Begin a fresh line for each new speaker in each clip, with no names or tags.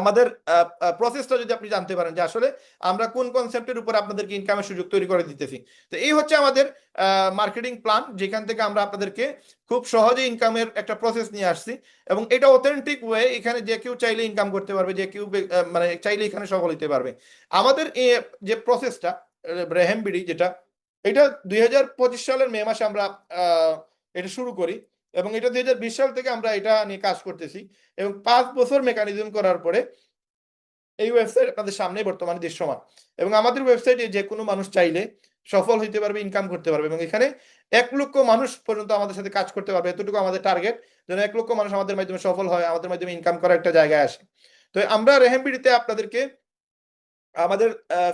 আমাদের প্রসেসটা যদি আপনি জানতে পারেন যে আসলে আমরা কোন কনসেপ্টের উপর আপনাদেরকে ইনকামের সুযোগ তৈরি করে দিতেছি। তো এই হচ্ছে আমাদের মার্কেটিং প্ল্যান যেখান থেকে আমরা আপনাদেরকে খুব সহজে ইনকামের একটা প্রসেস নিয়ে আসছি। এবং এটা অথেন্টিক ওয়ে এখানে যে কেউ চাইলে ইনকাম করতে পারবে, যে কেউ মানে চাইলে এখানে সফল হতে পারবে। আমাদের যে প্রসেসটা রেহেমবিডি যেটা, এটা দুই হাজার পঁচিশ সালের মে মাসে আমরা এটা শুরু করি। এবং এটা দুই হাজার বিশ সাল থেকে আমরা এটা নিয়ে কাজ করতেছি এবং পাঁচ বছর মেকানিজম করার পরে এই ওয়েবসাইট আপনাদের সামনে বর্তমানে দৃশ্যমান। এবং আমাদের ওয়েবসাইটে যে কোনো মানুষ চাইলে সফল হইতে পারবে ইনকাম করতে পারবে এবং এখানে এক লক্ষ মানুষ পর্যন্ত আমাদের সাথে কাজ করতে পারবে। এতটুকু আমাদের টার্গেট যেন এক লক্ষ মানুষ আমাদের মাধ্যমে সফল হয়, আমাদের মাধ্যমে ইনকাম করার একটা জায়গায় আসে। তো আমরা রেহেমবিডিতে আপনাদেরকে আমাদের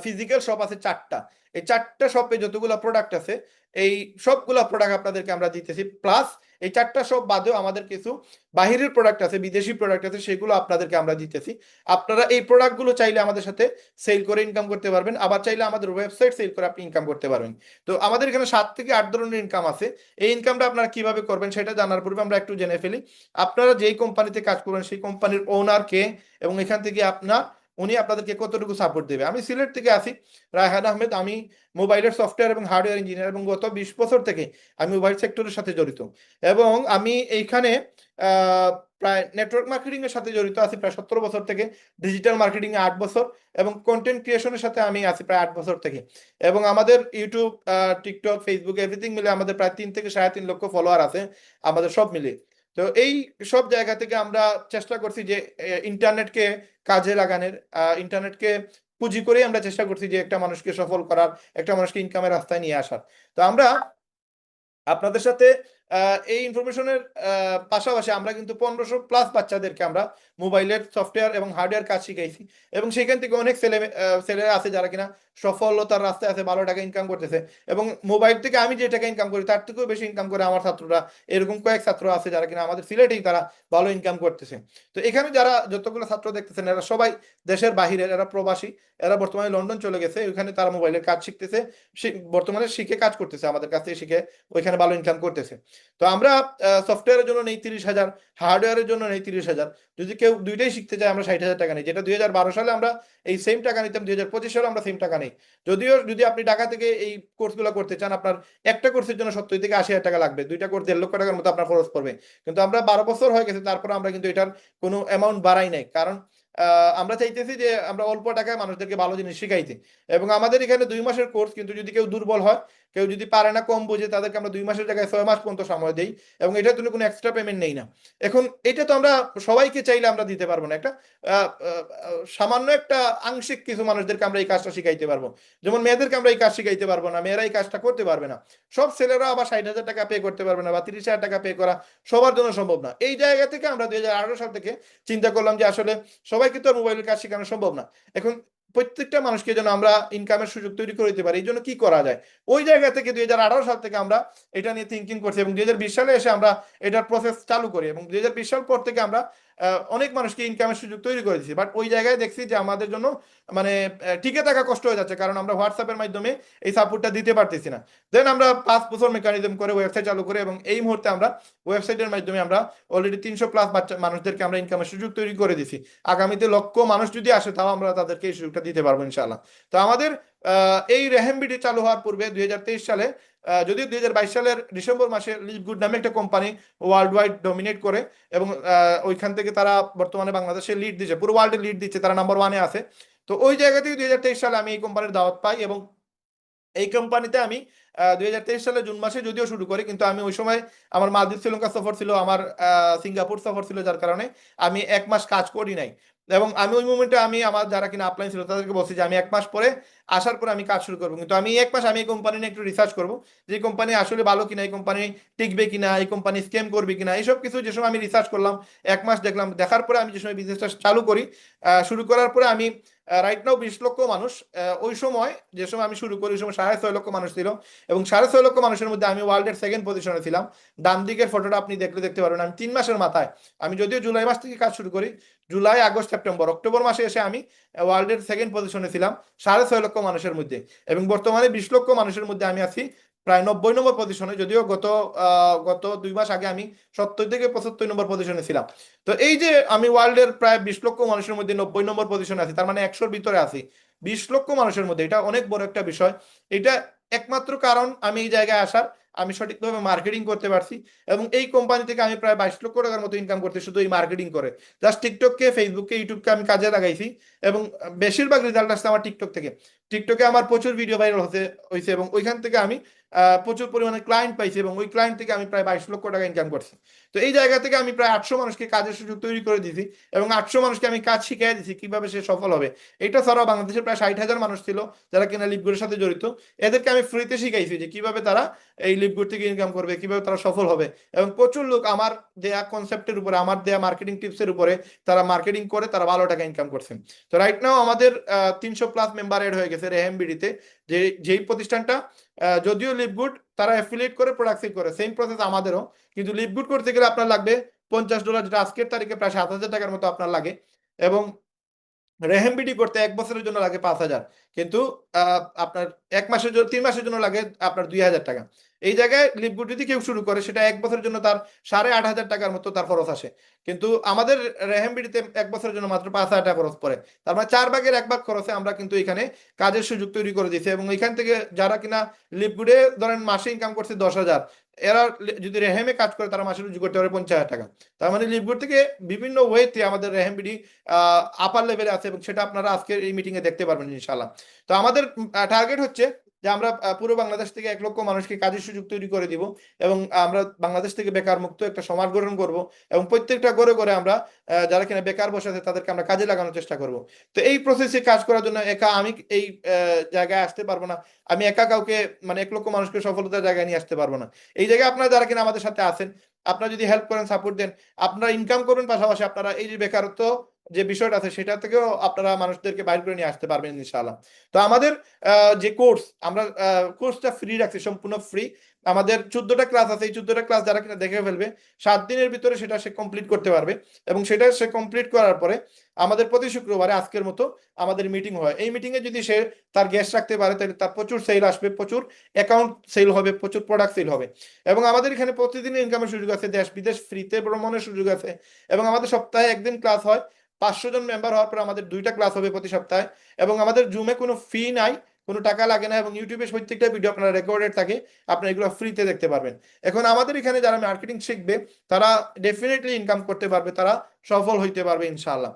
ফিজিক্যাল শপ আছে চারটা। এই চারটা শপে যতগুলো প্রোডাক্ট আছে, এই সবগুলো প্রোডাক্ট আপনাদেরকে আমরা দিতেছি। প্লাস এই চারটা শপ বাদেও আমাদের কিছু বাহিরের প্রোডাক্ট আছে, বিদেশি প্রোডাক্ট আছে, সেগুলো আপনাদেরকে আমরা দিতেছি। আপনারা এই প্রোডাক্টগুলো চাইলে আমাদের সাথে সেল করে ইনকাম করতে পারবেন। আবার চাইলে আমাদের ওয়েবসাইট সেল করে আপনি ইনকাম করতে পারবেন। তো আমাদের এখানে সাত থেকে আট ধরনের ইনকাম আছে। এই ইনকামটা আপনারা কীভাবে করবেন সেটা জানার পূর্বে আমরা একটু জেনে ফেলি। আপনারা যেই কোম্পানিতে কাজ করবেন, সেই কোম্পানির ওনার কে এবং এখান থেকে আপনার উনি আপনাদেরকে কতটুকু সাপোর্ট দেবে? আমি সিলেট থেকে আসি। রায়হান আহমেদ, আমি মোবাইলের সফটওয়্যার এবং হার্ডওয়্যার ইঞ্জিনিয়ার এবং গত বিশ বছর থেকে আমি মোবাইল সেক্টরের সাথে জড়িত। এবং আমি এইখানে প্রায় নেটওয়ার্ক মার্কেটিং এর সাথে জড়িত আছি, প্রায় সতেরো বছর থেকে। ডিজিটাল মার্কেটিং এ আট বছর এবং কন্টেন্ট ক্রিয়েশনের সাথে আমি আছি প্রায় আট বছর থেকে। এবং আমাদের ইউটিউব টিকটক ফেসবুক এভরিথিং মিলে আমাদের প্রায় তিন থেকে সাড়ে তিন লক্ষ ফলোয়ার আছে। আমাদের সব মিলে তো এই সব জায়গা থেকে আমরা চেষ্টা করছি যে ইন্টারনেটকে কাজে লাগানোর ইন্টারনেটকে পুঁজি করে আমরা চেষ্টা করছি যে একটা মানুষকে সফল করার, একটা মানুষকে ইনকামের রাস্তায় নিয়ে আসার। তো আমরা আপনাদের সাথে এই ইনফরমেশনের পাশাপাশি আমরা কিন্তু পনেরোশো প্লাস বাচ্চাদেরকে আমরা মোবাইলের সফটওয়্যার এবং হার্ডওয়্যার কাজ শিখাইছি। এবং সেখান থেকে অনেক ছেলে ছেলেরা আছে যারা কিনা সফলতার রাস্তায় আছে, ভালো টাকা ইনকাম করতেছে। এবং মোবাইল থেকে আমি যে টাকা ইনকাম করি, তার থেকেও বেশি ইনকাম করে আমার ছাত্ররা। এরকম কয়েক ছাত্র আছে যারা কিনা আমাদের সিলেটেই তারা ভালো ইনকাম করতেছে। তো এখানে যারা যতগুলো ছাত্র দেখতেছেন, এরা সবাই দেশের বাহিরের, এরা প্রবাসী, এরা বর্তমানে লন্ডন চলে গেছে। ওইখানে তারা মোবাইলের কাজ শিখতেছে বর্তমানে শিখে কাজ করতেছে, আমাদের কাছ শিখে ওইখানে ভালো ইনকাম করতেছে। তো আমরা সফটওয়্যারের জন্য নেই তিরিশ হাজার হার্ডওয়্যারের জন্য নেই তিরিশ হাজার। যদি কেউ দুইটাই শিখতে চায়, আমরা ষাট হাজার টাকা নিই। যেটা দুই হাজার বারো সালে আমরা এই সেম টাকা নিতাম, দুই হাজার পঁচিশ সালে আমরা সেম টাকা নেই। যদিও, যদি আপনি টাকা থেকে এই কোর্সগুলো করতে চান, আপনার একটা কোর্সের জন্য সত্তর থেকে আশি হাজার টাকা লাগবে। দুইটা কোর্স দেড় লক্ষ টাকার মতো আপনার খরচ পড়বে। কিন্তু আমরা বারো বছর হয়ে গেছে তারপর আমরা কিন্তু এটার কোনো অ্যামাউন্ট বাড়াই নাই। কারণ আমরা চাইতেছি যে আমরা অল্প টাকায় মানুষদেরকে ভালো জিনিস শিখাইতে। এবং আমাদের এখানে দুই মাসের কোর্স কিন্তু যদি কেউ দুর্বল হয়, কেউ যদি পারে না কম বুঝে, তাদেরকে আমরা দুই মাসের জায়গায় ছয় মাস পর্যন্ত সময় দিই এবং এটার জন্য কোনো এক্সট্রা পেমেন্ট নেই না। এখন এটা তো আমরা সবাইকে চাইলে আমরা দিতে পারব না। একটা সামান্য একটা আংশিক কিছু মানুষদেরকে আমরা এই কাজটা শিখাইতে পারব। যেমন মেয়েদেরকে আমরা এই কাজ শিখাইতে পারব না, মেয়েরা এই কাজটা করতে পারবে না। সব ছেলেরা আবার ষাট হাজার টাকা পে করতে পারবে না বা তিরিশ হাজার টাকা পে করা সবার জন্য সম্ভব না। এই জায়গা থেকে আমরা দুই হাজার আঠারো সাল থেকে চিন্তা করলাম যে আসলে সবাইকে তো আর মোবাইলের কাজ শেখানো সম্ভব না। এখন প্রত্যেকটা মানুষকে যেন আমরা ইনকামের সুযোগ তৈরি করে দিতে পারি, এই জন্য কি করা যায়? ওই জায়গা থেকে দুই হাজার আঠারো সাল থেকে আমরা এটা নিয়ে থিঙ্কিং করছি এবং দুই হাজার বিশ সালে এসে আমরা এটার প্রসেস চালু করি এবং দুই হাজার বিশ সাল পর থেকে আমরা অনেক মানুষকে ইনকামের সুযোগ তৈরি করে দিচ্ছি বাট ওই জায়গায় দেখছি যে আমাদের জন্য মানে টিকে থাকা কষ্ট হয়ে যাচ্ছে। কারণ আমরা হোয়াটসঅ্যাপের মাধ্যমে এই সাপোর্টটা দিতে পারতেছি না। দেন আমরা পাঁচ বছর মেকানিজম করে ওয়েবসাইট চালু করে এবং এই মুহূর্তে আমরা ওয়েবসাইটের মাধ্যমে আমরা অলরেডি তিনশো প্লাস বাচ্চা, মানুষদেরকে আমরা ইনকামের সুযোগ তৈরি করে দিছি আগামীতে লক্ষ মানুষ যদি আসে, তাও আমরা তাদেরকে এই সুযোগটা দিতে পারব ইনশাআল্লাহ। তো আমাদের এই রেহেমবিটি চালু হওয়ার পূর্বে দুই হাজার তেইশ সালে যদিও দু হাজার বাইশ সালের ডিসেম্বর মাসে লিভ গুড নামে একটা কোম্পানি ওয়ার্ল্ড ওয়াইড ডমিনেট করে এবং ওইখান থেকে তারা বর্তমানে বাংলাদেশে লিড দিচ্ছে পুরো ওয়ার্ল্ডে লিড দিচ্ছে, তারা নাম্বার ওয়ানে আছে। তো ওই জায়গা থেকে দু হাজার তেইশ সালে আমি এই কোম্পানির দাওয়াত পাই এবং এই কোম্পানিতে আমি দুই হাজার তেইশ সালে জুন মাসে যদিও শুরু করি, কিন্তু আমি ওই সময় আমার মালদ্বীপ, শ্রীলঙ্কা সফর ছিল, আমার সিঙ্গাপুর সফর ছিল, যার কারণে আমি এক মাস কাজ করি নাই। এবং আমি ওই মুমেন্টে আমি আমার যারা কিনা আপলাইন ছিল তাদেরকে বলছি যে আমি এক মাস পরে আসার পর আমি কাজ শুরু করব। কিন্তু আমি এক মাস আমি এই কোম্পানি নিয়ে একটু রিসার্চ করব যে কোম্পানি আসলে ভালো কিনা, এই কোম্পানি টিকবে কিনা, এই কোম্পানি স্ক্যাম করবে কিনা, এইসব কিছু যে সময় আমি রিসার্চ করলাম, এক মাস দেখলাম, দেখার পরে আমি যে সময় বিজনেসটা চালু করি শুরু করার পরে আমি রাইট নাও বিশ লক্ষ মানুষ ওই সময় যে সময় আমি শুরু করি, ওই সময় সাড়ে ছয় লক্ষ মানুষ ছিল এবং সাড়ে ছয় লক্ষ মানুষের মধ্যে আমি ওয়ার্ল্ডের সেকেন্ড পজিশনে ছিলাম। ডান দিকের ফটোটা আপনি দেখলে দেখতে পারবেন। আমি তিন মাসের মাথায়, আমি যদিও জুলাই মাস থেকে কাজ শুরু করি, জুলাই, আগস্ট, সেপ্টেম্বর, অক্টোবর মাসে এসে আমি ওয়ার্ল্ডের সেকেন্ড পজিশনে ছিলাম, সাড়ে ছয় লক্ষ মানুষের মধ্যে। এবং বর্তমানে বিশ লক্ষ মানুষের মধ্যে আমি আছি, প্রায় নব্বই নম্বর পজিশনে যদিও গত গত দুই মাস আগে আমি সত্তর থেকে পঁচাত্তর নম্বর পজিশনে ছিলাম। তো এই যে আমি ওয়ার্ল্ডের প্রায় বিশ লক্ষ মানুষের মধ্যে নব্বই নম্বর পজিশনে আছি, তার মানে একশোর ভিতরে আছি। বিশ লক্ষ মানুষের মধ্যে, এটা অনেক বড় একটা বিষয়। এটা একমাত্র কারণ আমি এই জায়গায় আসার, আমি সঠিকভাবে মার্কেটিং করতে পারছি। এবং এই কোম্পানি থেকে আমি প্রায় বাইশ লক্ষ টাকার মতো ইনকাম করতে শুধু এই মার্কেটিং করে। জাস্ট টিকটককে ফেসবুককে ইউটিউবকে আমি কাজে লাগাইছি। এবং বেশিরভাগ রেজাল্ট আসছে আমার টিকটক থেকে। টিকটকে আমার প্রচুর ভিডিও ভাইরাল হতে হয়েছে এবং ওইখান থেকে আমি প্রচুর পরিমাণে ক্লায়েন্ট পাইছি এবং ওই ক্লায়েন্ট থেকে আমি প্রায় বাইশ লক্ষ টাকা ইনকাম করছি। তো এই জায়গা থেকে আমি প্রায় আটশো মানুষকে কাজের সুযোগ তৈরি করে দিয়েছি এবং আটশো মানুষকে আমি কাজ শিখিয়ে দিয়েছি কীভাবে সে সফল হবে। এটা ছাড়াও বাংলাদেশের প্রায় ষাট হাজার মানুষ ছিল যারা কিনা লিপগুলোর সাথে জড়িত। এদেরকে আমি ফ্রিতে শিখাইছি যে কীভাবে তারা এই লিপগুড থেকে ইনকাম করবে, কীভাবে তারা সফল হবে এবং প্রচুর লোক আমার দেয়া কনসেপ্টের উপরে, আমার দেয়া মার্কেটিং টিপসের উপরে তারা মার্কেটিং করে তারা ভালো টাকা ইনকাম করছেন। তো রাইট নাও আমাদের তিনশো প্লাস মেম্বার এড হয়ে গেছে। রেহেমবিডিতে যে, যেই প্রতিষ্ঠানটা যদিও লিপগুড তারা অ্যাফিলিয়েট করে প্রোডাক্ট করে সেম প্রসেস আমাদেরও, কিন্তু লিপগুড করতে গেলে আপনার লাগবে পঞ্চাশ ডলার যেটা আজকের তারিখে প্রায় সাত হাজার টাকার মতো আপনার লাগে। এবং রেহেমবিডি করতে এক বছরের জন্য লাগে পাঁচ হাজার। কিন্তু আপনার এক মাসের জন্য, তিন মাসের জন্য লাগে আপনার দুই হাজার টাকা। এই জায়গায় লিপগুড যদি কেউ শুরু করে, সেটা এক বছরের জন্য তার সাড়ে আট হাজার টাকার মতো তার খরচ আসে। কিন্তু আমাদের রেহেমবিডিতে এক বছরের জন্য মাত্র পাঁচ হাজার টাকা খরচ পড়ে। তার মানে চার ভাগের এক ভাগ খরচে আমরা কিন্তু এখানে কাজের সুযোগ তৈরি করে দিয়েছি এবং এখান থেকে যারা কিনা লিপগুডে ধরেন মাসে ইনকাম করছে দশ হাজার এরা যদি রেহেমে কাজ করে, তারা মাসে রুজি করতে পারে পঞ্চাশ হাজার টাকা। তার মানে লিভগুড থেকে বিভিন্ন ওয়েতে আমাদের রেহেম বিডি আপার লেভেলে আছে এবং সেটা আপনারা আজকের এই মিটিংয়ে দেখতে পারবেন ইনশাল্লাহ তো আমাদের টার্গেট হচ্ছে যে আমরা পুরো বাংলাদেশ থেকে এক লক্ষ মানুষকে কাজের সুযোগ তৈরি করে দিব এবং আমরা বাংলাদেশ থেকে বেকার মুক্ত একটা সমাজ গঠন করব এবং প্রত্যেকটা ঘরে ঘরে আমরা যারা কিনা বেকার বসে আছে তাদেরকে আমরা কাজে লাগানোর চেষ্টা করব। তো এই প্রসেসে কাজ করার জন্য একা আমি এই জায়গায় আসতে পারব না। আমি একা কাউকে মানে এক লক্ষ মানুষকে সফলতার জায়গায় নিয়ে আসতে পারব না। এই জায়গায় আপনারা যারা কিনা আমাদের সাথে আছেন আপনারা যদি হেল্প করেন সাপোর্ট দেন, আপনারা ইনকাম করবেন, পাশাপাশি আপনারা এই যে বেকারত্ব যে বিষয়টা আছে, সেটা থেকেও আপনারা মানুষদেরকে বাইর করে নিয়ে আসতে পারবেন ইনশাআল্লাহ। তো আমাদের যে কোর্স আমরা কোর্সটা ফ্রি রাখছি, সম্পূর্ণ ফ্রি আমাদের চোদ্দটা ক্লাস আছে, এই চোদ্দটা ক্লাস যারা কিনা দেখে ফেলবে, সাত দিনের ভিতরে সেটা সে কমপ্লিট করতে পারবে এবং সেটা সে কমপ্লিট করার পরে আমাদের প্রতি শুক্রবারে আজকের মতো আমাদের মিটিং হয়। এই মিটিংয়ে যদি সে তার গেস্ট রাখতে পারে, তাহলে তার প্রচুর সেল আসবে, প্রচুর অ্যাকাউন্ট সেল হবে, প্রচুর প্রোডাক্ট সেল হবে এবং আমাদের এখানে প্রতিদিন ইনকামের সুযোগ আছে, দেশ বিদেশ ফ্রিতে ভ্রমণের সুযোগ আছে এবং আমাদের সপ্তাহে একদিন ক্লাস হয়। পাঁচশো জন মেম্বার হওয়ার পর আমাদের দুইটা ক্লাস হবে প্রতি সপ্তাহে এবং আমাদের জুমে কোনো ফি নাই। কোনো টাকা লাগে না এবং ইউটিউবে প্রত্যেকটা ভিডিও আপনারা রেকর্ডেড থাকে, আপনারা এগুলো ফ্রিতে দেখতে পারবেন। এখন আমাদের এখানে যারা মার্কেটিং শিখবে, তারা ডেফিনেটলি ইনকাম করতে পারবে, তারা সফল হইতে পারবে ইনশাআল্লাহ।